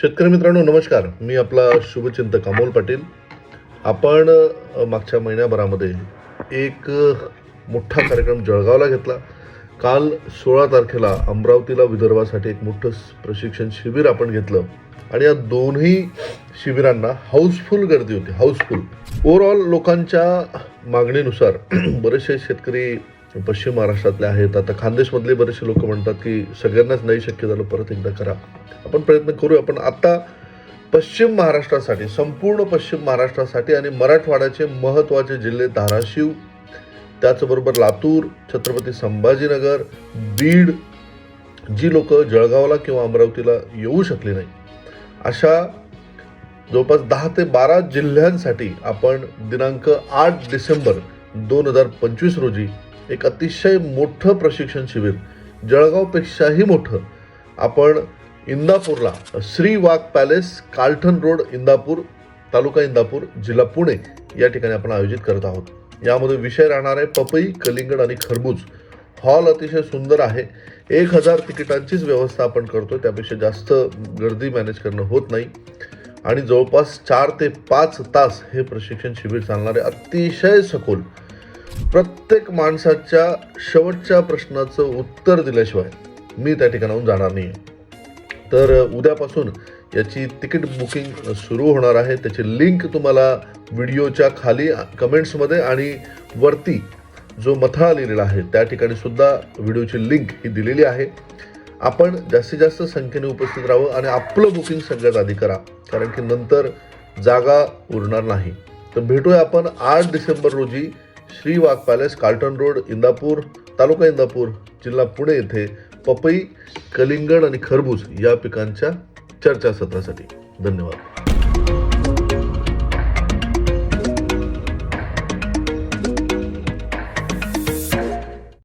शेतकरी मित्रांनो नमस्कार. मी आपला शुभचिंतक अमोल पाटील. आपण मागच्या महिन्याभरामध्ये एक मोठा कार्यक्रम जळगावला घेतला. काल सोळा तारखेला अमरावतीला विदर्भासाठी एक मोठं प्रशिक्षण शिबिर आपण घेतलं. आणि या दोन्ही शिबिरांना हाऊसफुल गर्दी होती हाऊसफुल. ओव्हरऑल लोकांच्या मागणीनुसार बरेचसे शेतकरी पश्चिम महाराष्ट्रातले आहेत. आता खानदेशमधले बरेचसे लोक म्हणतात की सगळ्यांनाच नाही शक्य झालं परत एकदा करा. आपण प्रयत्न करूया पण आता पश्चिम महाराष्ट्रासाठी संपूर्ण पश्चिम महाराष्ट्रासाठी आणि मराठवाड्याचे महत्त्वाचे जिल्हे धाराशिव त्याचबरोबर लातूर छत्रपती संभाजीनगर बीड जी लोक जळगावला किंवा अमरावतीला येऊ शकली नाही. अशा जवळपास दहा ते बारा जिल्ह्यांसाठी आपण दिनांक आठ डिसेंबर दोन हजार पंचवीस रोजी एक अतिशय मोठं प्रशिक्षण शिबिर. जळगावपेक्षाही मोठं. आपण इंदापूरला श्री वाघ पॅलेस कार्लटन रोड इंदापूर तालुका इंदापूर जिल्हा पुणे या ठिकाणी आपण आयोजित करत आहोत. यामध्ये विषय राहणार आहे पपई कलिंगड आणि खरबूज हॉल अतिशय सुंदर आहे. एक हजार तिकिटांचीच व्यवस्था आपण करतो त्यापेक्षा जास्त गर्दी मॅनेज करणं होत नाही. आणि जवळपास चार ते पाच तास हे प्रशिक्षण शिबिर चालणार आहे अतिशय सखोल प्रत्येक माणसाच्या शेवटच्या प्रश्नाचं उत्तर दिल्याशिवाय मी त्या ठिकाणाहून जाणार नाही तर उद्यापासून याची तिकीट बुकिंग सुरू होणार आहे. त्याची लिंक तुम्हाला व्हिडिओच्या खाली कमेंट्समध्ये आणि वरती जो मथळा लिहिलेला आहे त्या ठिकाणी सुद्धा व्हिडिओची लिंक ही दिलेली आहे. आपण जास्तीत जास्त संख्येने उपस्थित राहावं आणि आपलं बुकिंग सगळ्यात आधी करा कारण की नंतर जागा उरणार नाही. तर भेटूया आपण आठ डिसेंबर रोजी Shri Wagh palace Carlton road Indapur taluka Indapur जिल्हा पुणे येथे पपई कलिंगड आणि खरबूज या पिकांच्या चर्चासत्रासाठी. धन्यवाद.